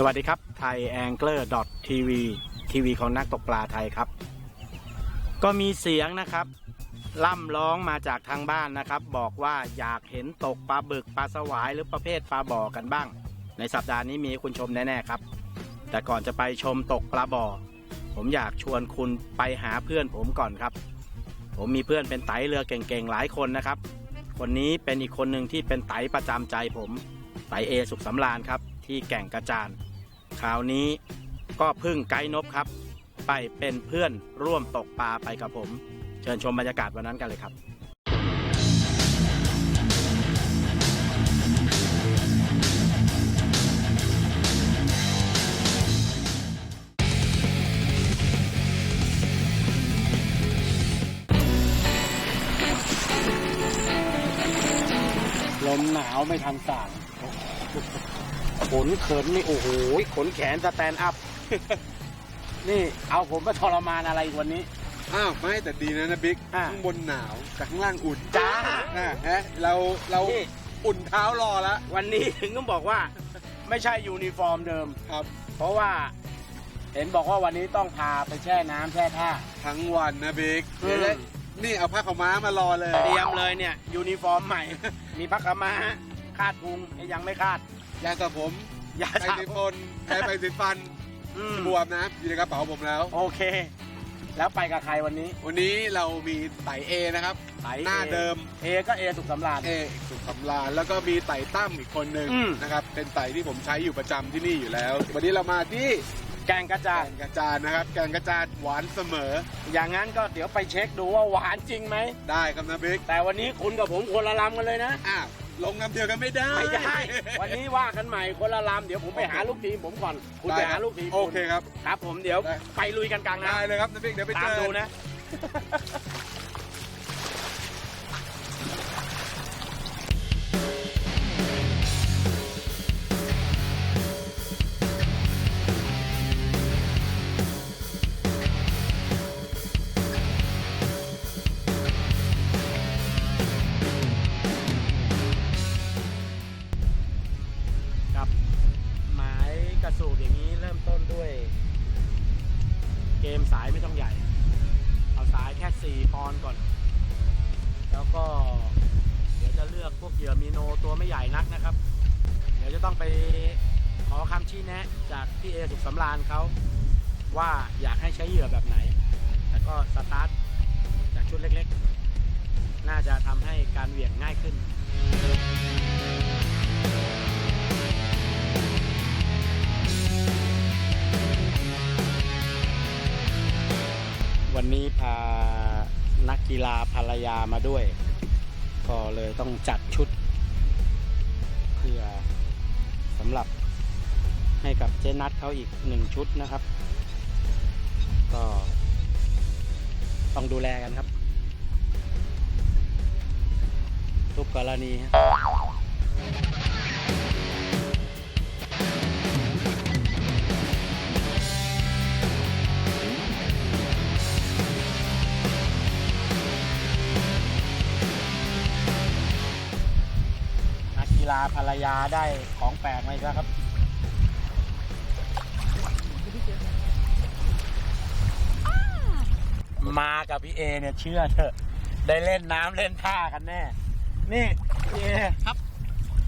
สวัสดีครับไทยแองเกิลดอททีวีทีวีของนักตกปลาไทยครับ ก็มีเสียงนะครับ ล่ำร้องมาจากทางบ้านนะครับ บอกว่าอยากเห็นตกปลาบึกปลาสวายหรือประเภทปลาบ่อกันบ้าง ในสัปดาห์นี้มีให้คุณชมแน่ๆครับ แต่ก่อนจะไปชมตกปลาบ่อ ผมอยากชวนคุณไปหาเพื่อนผมก่อนครับ ผมมีเพื่อนเป็นไตเรือเก่งๆหลายคนนะครับ คนนี้เป็นอีกคนหนึ่งที่เป็นไตประจำใจผมไตเอสุขสำราญครับที่แก่งกระจาน คราวนี้ก็พึ่งไกด์นบครับ ไปเป็นเพื่อนร่วมตกปลาไปกับผม เชิญชมบรรยากาศวันนั้นกันเลยครับลมหนาวไม่ทันสั่ง ขนเขินนี่โอ้โหขนแขนสแตนด์อัพ นี่เอาผมมาทรมานอะไรอีกวันนี้ อ้าวไม่แต่ดีนะนะบิ๊กอ่าข้างบนหนาวแต่ข้างล่างอุ่นจ้าอ่าฮะเราเรานี่ อุ่นเท้ารอแล้ววันนี้ถึงต้องบอกว่า ไม่ใช่ยูนิฟอร์มเดิม ครับ เพราะว่า เห็นบอกว่าวันนี้ต้องพาไปแช่น้ำแช่ท่า ทั้งวันนะบิ๊กอืม เดี๋ยวได้นี่เอาผ้าขาวม้ามารอเลยเตรียมเลยเนี่ยยูนิฟอร์มใหม่ มีพักขาวม้าคาดพุงยังไม่คาด ยาสระผมอย่าไอทติฟนแอร์ไปติดฟันำอืมบวมนะอยู่ในกระเป๋าผมแล้ว โอเค แล้วไปกับใครวันนี้วันนี้เรามีไต่เอนะครับ ไตหน้าเดิม เอก็เอสุขสำราญ เอสุขสำราญแล้วก็มีไต่ตั้มอีกคนหนึ่งอืม นะครับ เป็นไต่ที่ผมใช้อยู่ประจำที่นี่อยู่แล้ว วันนี้เรามาที่แกงกระจาแกยงกระจานนะครับ แกงกระจานหวานเสมออย่างนั้นก็เดี๋ยวไปเช็คดูว่าหวานจริงไหม ได้ครับนะบิ๊กแต่วันนี้คุณกับผมคนละลำกันเลยนะ อ้าว ลงน้ำเดียวกันไม่ได้ ไม่ได้ วันนี้ว่ากันใหม่คนละลำเดี๋ยวผมไปหาลูกทีมผมก่อน คุณไปหาลูกทีมโอเคครับ ครับผมเดี๋ยวได้ไปลุยกันกลางน้ได้เลยครับนะบิ๊กเดี๋ยวไปำเจตามอดูนะ มสายไม่ต้องใหญ่ เอาสายแค่ 4 ปอนก่อน แล้วก็เดี๋ยวจะเลือกพวกเหยื่อมีโนตัวไม่ใหญ่นักนะครับ เดี๋ยวจะต้องไปขอคำชี้แนะจากพี่เอสุขสำราญเขาว่าอยากให้ใช้เหยื่อแบบไหน แล้วก็สตาร์ทจากชุดเล็กๆ น่าจะทำให้การเหวี่ยงง่ายขึ้น วันนี้พานักกีฬาภรรยามาด้วย ก็เลยต้องจัดชุด เพื่อสำหรับให้กับเจนัทเขาอีกหนึ่งชุดนะครับ ก็ต้องดูแลกันครับ ทุกกรณีฮะนั กกีฬาภรรยาได้ของแปลกไหมครับ มากับพี่เอเนี่ยเชื่อเถอะ ได้เล่นน้ำเล่นท่ากันแน่ นี่พี่เอครับ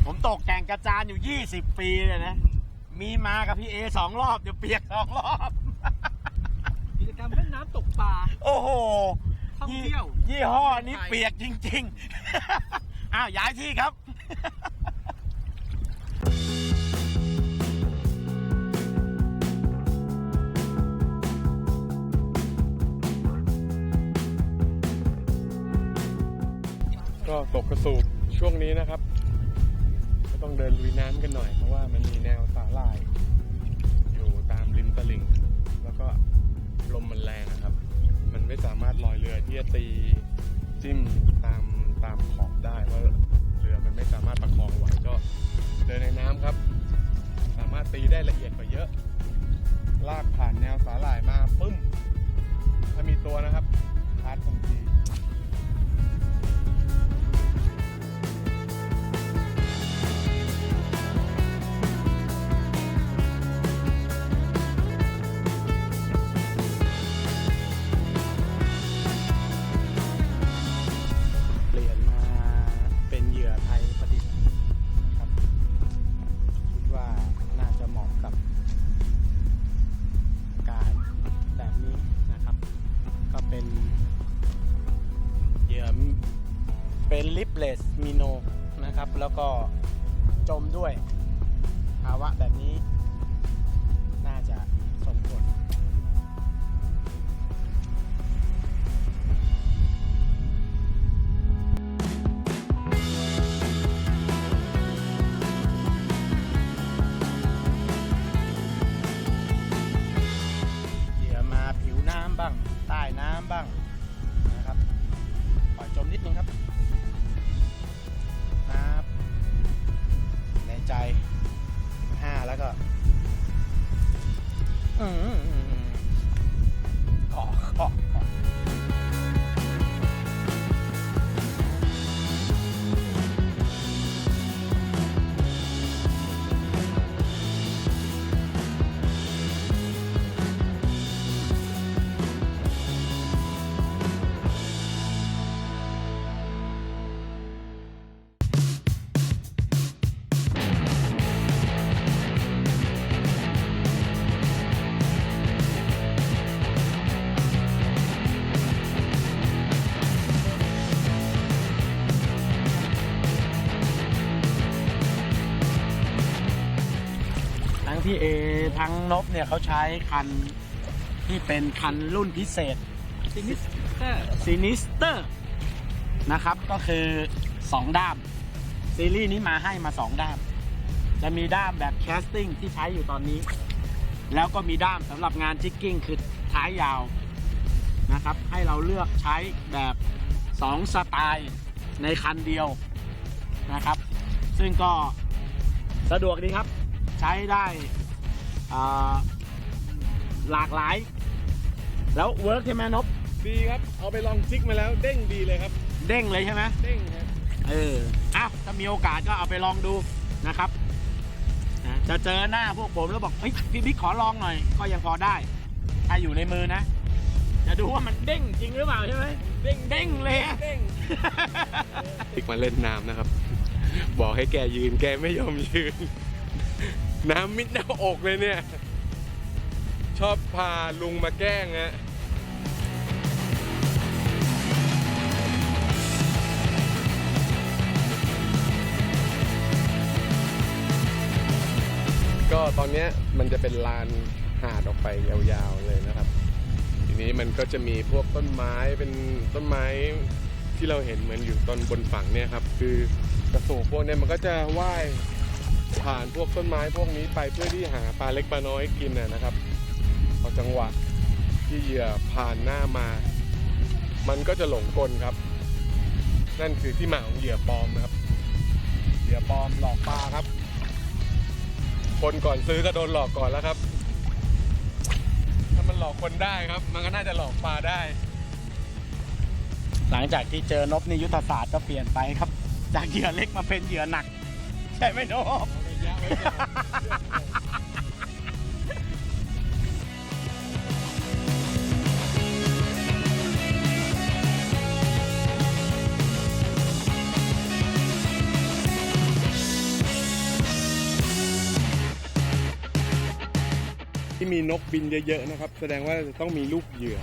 ผมตกแก่งกระจานอยู่ 20 ปีเลยนะ มีมากับพี่เอสองรอบ เดี๋ยวเปียกสองรอบ กิจกรรมเล่นน้ำตกปลา โอ้โห ท่องเที่ยว ยี่ห้อนี้เปียกจริง ๆ อ้าวย้ายที่ครับ ก็ตกกระสูบช่วงนี้นะครับ ก็ต้องเดินลุยน้ำกันหน่อย เพราะว่ามันมีแนวสาหร่าย อยู่ตามริมตลิ่ง แล้วก็ลมมันแรงอะครับ มันไม่สามารถลอยเรือที่จะตีจิ้มตามตามขอบได้ว่าเรือมันไม่สามารถประคองไหวก็เดินในน้ำครับ สามารถตีได้ละเอียดกว่าเยอะ ลากผ่านแนวสาหร่ายมาปึ้ม ถ้ามีตัวนะครับชาร์จทันที พี่เอทั้งนบเนี่ยเขาใช้คันที่เป็นคันรุ่นพิเศษซินิสเตอร์ซินิสเตอร์นะครับก็คือ 2 ด้าม ซีรีส์นี้มาให้มา 2 ด้าม จะมีด้ามแบบแคสติ้งที่ใช้อยู่ตอนนี้ แล้วก็มีด้ามสำหรับงานจิกกิ้งคือท้ายยาวนะครับ ให้เราเลือกใช้แบบ 2 สไตล์ในคันเดียวนะครับ ซึ่งก็สะดวกดีครับ ใช้ได้อ่าหลากหลาย แล้วเวิร์กใช่ไหมนบดีครับ เอาไปลองจิกมาแล้วเด้งดีเลยครับ เด้งเลยใช่ไหมเด้งครับเอออ้าวถ้ามีโอกาสก็เอาไปลองดูนะครับนะจะเจอหน้าพวกผมแล้วบอกเฮ้ยพี่บิ๊กขอลองหน่อย ก็ยังพอได้ ถ้าอยู่ในมือนะจะดูว่ามันเด้งจริงหรือเปล่าใช่ไหมเด้งเด้งเลยอะเด้งอีกมาเล่นน้ำนะครับ บอกให้แกยืนแกไม่ยอมยืน น้ำมิดหน้าอกเลยเนี่ย ชอบพาลุงมาแกล้งฮะก็ตอนนี้มันจะเป็นลานหาดออกไปยาวๆเลยนะครับ ทีนี้มันก็จะมีพวกต้นไม้เป็นต้นไม้ที่เราเห็นเหมือนอยู่ตอนบนฝั่งเนี่ยครับ คือกระสูบพวกเนี้ยมันก็จะว่าย ผ่านพวกต้นไม้พวกนี้ไปเพื่อที่หาปลาเล็กปลาน้อยกินนะนะครับพอจังหวะที่เหยื่อผ่านหน้ามา มันก็จะหลงกลครับ นั่นคือที่มาของเหยื่อปลอมนะครับ เหยื่อปลอมหลอกปลาครับ คนก่อนซื้อก็โดนหลอกก่อนแล้วครับ ถ้ามันหลอกคนได้ครับ มันก็น่าจะหลอกปลาได้ หลังจากที่เจอนบในยุทธศาสตร์ก็เปลี่ยนไปครับ จากเหยื่อเล็กมาเป็นเหยื่อหนัก ใช่ไหมนบ ที่มีนกบินเยอะๆนะครับ แสดงว่าจะต้องมีลูกเหยื่อ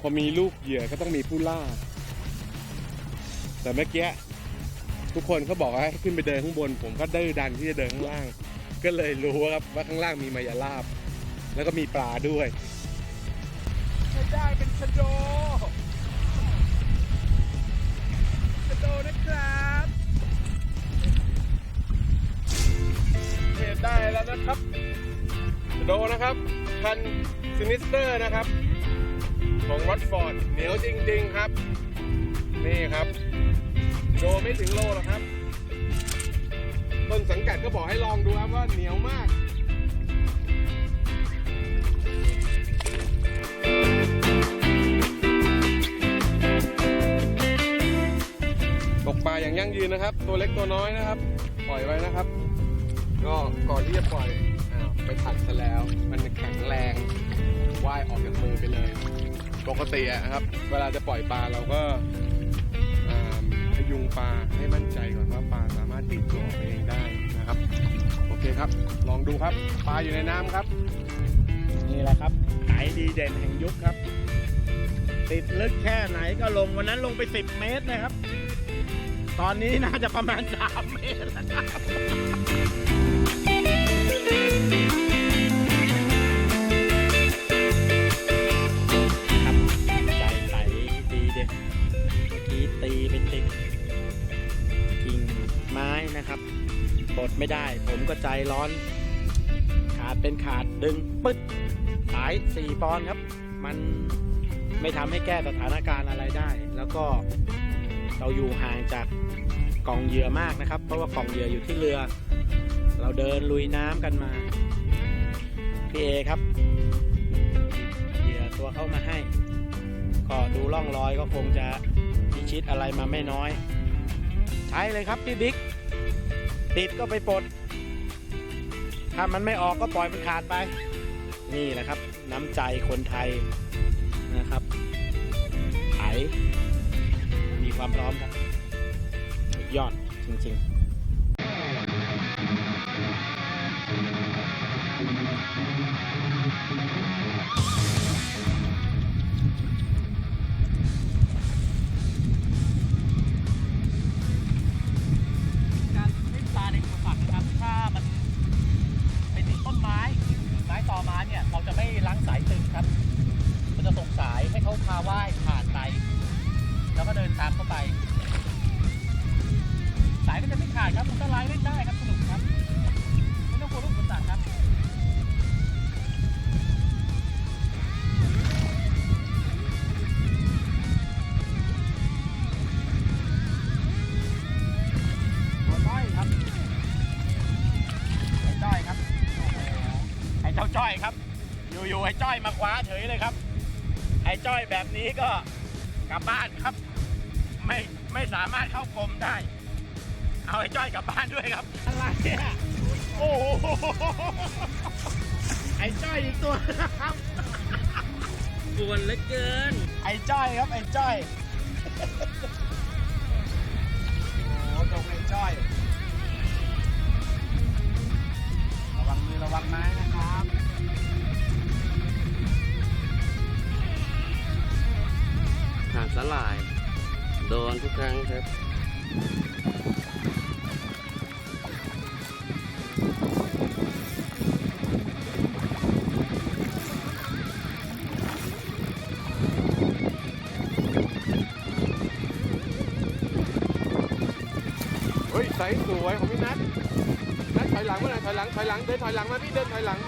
พอมีลูกเหยื่อก็ต้องมีผู้ล่า แต่เมื่อกี้ ทุกคนเขาบอกว่าให้ขึ้นไปเดินข้างบน ผมก็ดื้อดันที่จะเดินข้างล่าง ก็เลยรู้ว่าครับว่าข้างล่างมีมายาลาบ แล้วก็มีปลาด้วยไม่ได้เป็นชะโดชะโดนะครับได้แล้วนะครับโดนะครับคันซินิสเตอร์นะครับ ของร o ดฟอร์ดเหนียวจริง ๆ ครับ นี่ครับ โดไม่ถึงโลหรอกครับ ต้นสังกัดก็บอกให้ลองดูครับว่าเหนียวมากตกปลาอย่างยั่งยืนนะครับ ตัวเล็กตัวน้อยนะครับ ปล่อยไว้นะครับ ก็ก่อนที่จะปล่อยอไปผัดซะแล้ว มันแข็งแรงว่ายออกจากมือไปเลย ปกติอะครับ เวลาจะปล่อยปลาเราก็ ยุงปลาให้มั่นใจก่อนว่าปลาสามารถติดตัวไปเองได้นะครับ โอเคครับ ลองดูครับ ปลาอยู่ในน้ำครับ นี่แหละครับไหนดีเด่นแห่งยุคครับ ติดลึกแค่ไหนก็ลงวันนั้นลงไป 10 เมตรนะครับ ตอนนี้น่าจะประมาณ 3 เมตรแล้วครับ ปลดไม่ได้ ผมก็ใจร้อน ขาดเป็นขาดดึงปึ๊ดสาย 4 ปอนครับ มันไม่ทำให้แก้สถานการณ์อะไรได้ แล้วก็เราอยู่ห่างจากกล่องเหยื่อมากนะครับ เพราะว่ากล่องเหยื่ออยู่ที่เรือ เราเดินลุยน้ำกันมา พี่เอครับ เหยื่อตัวเข้ามาให้ ก็ดูร่องรอยก็คงจะพิชิตอะไรมาไม่น้อย ใช้เลยครับพี่บิ๊ก ติดก็ไปปลด ถ้ามันไม่ออกก็ปล่อยมันขาดไป นี่แหละครับ น้ำใจคนไทยนะครับไถมีความพร้อมครับ ยอดจริงๆ ไอ้จ้อยมาคว้าเฉยเลยครับ ไอ้จ้อยแบบนี้ก็กลับบ้านครับ ไม่ไม่สามารถเข้ากรมได้ เอาไอ้จ้อยกลับบ้านด้วยครับอะไรเนี่ยโอ้โหไอ้จ้อยอีกตัวนะครับกวนเหลือเกิน ไอ้จ้อยครับไอ้จ้อยโอ้โหตรงไอ้จ้อย ระวังมือระวังไม้นะครับ สลาย โดนทุกครั้งครับเฮ้ยใสสวยของพี่นัทนัทถอยหลังมาหน่อยถอยหลังถอยหลังเดินถอยหลังมาพี่เดินถอยหลัง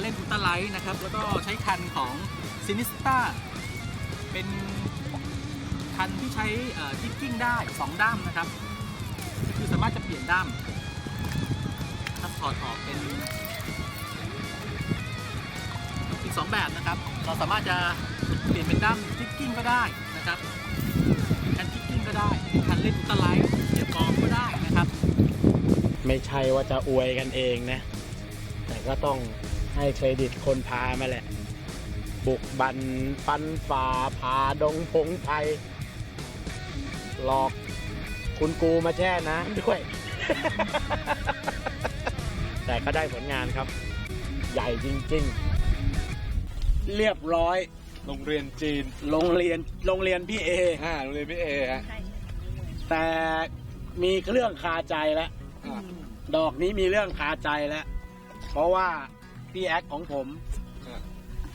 เล่นอุลตราไลท์นะครับ แล้วก็ใช้คันของซินิสต้าเป็นคันที่ใช้จิกกิ้งได้ 2 ด้ามนะครับ คือสามารถจะเปลี่ยนด้ามถ้าถอดออกเป็นอีก 2 แบบนะครับ เราสามารถจะเปลี่ยนเป็นด้ามจิกกิ้งก็ได้นะครับคันจิกกิ้งก็ได้เป็นคันเล่นอุลตราไลท์เหยียบกองก็ได้นะครับ ไม่ใช่ว่าจะอวยกันเองนะ แต่ก็ต้อง ให้เครดิตคนพามาแหละ บุกบันปันฝ่าพาดงพงไทยหลอกคุณกูมาแช่น้ำด้วย แต่ก็ได้ผลงานครับ ใหญ่จริงๆ เรียบร้อย โรงเรียนจีน โรงเรียนโรงเรียนพี่เอ อ่าโรงเรียนพี่เอฮะแต่มีเรื่องคาใจแล้วอ่าดอกนี้มีเรื่องคาใจแล้ว เพราะว่า พี่แอคของผมอ่า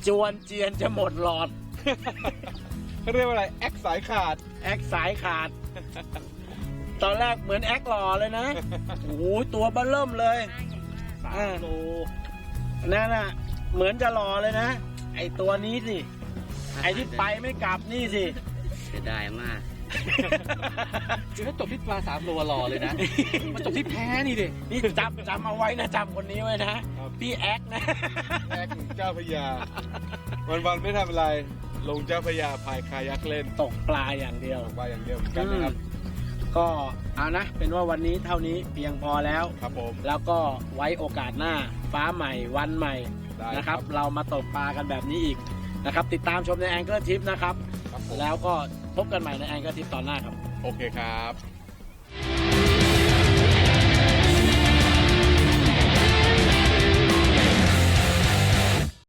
จวนเจียนจะหมดหลอด เขาเรียกว่าอะไร แอคสายขาด แอคสายขาด ตอนแรกเหมือนแอคหล่อเลยนะโอ้โหตัวเบ้อเริ่มเลยอ่านั่นน่ะ เหมือนจะหล่อเลยนะ ไอตัวนี้สิ ไอที่ไปไม่กลับนี่สิ เสียดายมาก คือถ้าจบที่ปลาสามโลรอเลยนะมันจบที่แพ้นี่ดินี่จำจำเอาไว้นะจำคนนี้ไว้นะพี่แอคนะแอคเจ้าพระยาวันวันๆไม่ทำอะไร ลงเจ้าพระยาพายคายักเล่นตกปลาอย่างเดียวตกปลาอย่างเดียวเหมือนกันนะครับก็เอานะ เป็นว่าวันนี้เท่านี้เพียงพอแล้วครับผมแล้วก็ไว้โอกาสหน้าฟ้าใหม่วันใหม่ได้นะครับ เรามาตกปลากันแบบนี้อีกนะครับ ติดตามชมในแองเกิลทิปนะครับครับผมแล้วก็ พบกันใหม่ในแองเกิลทิปตอนหน้าครับ โอเคครับ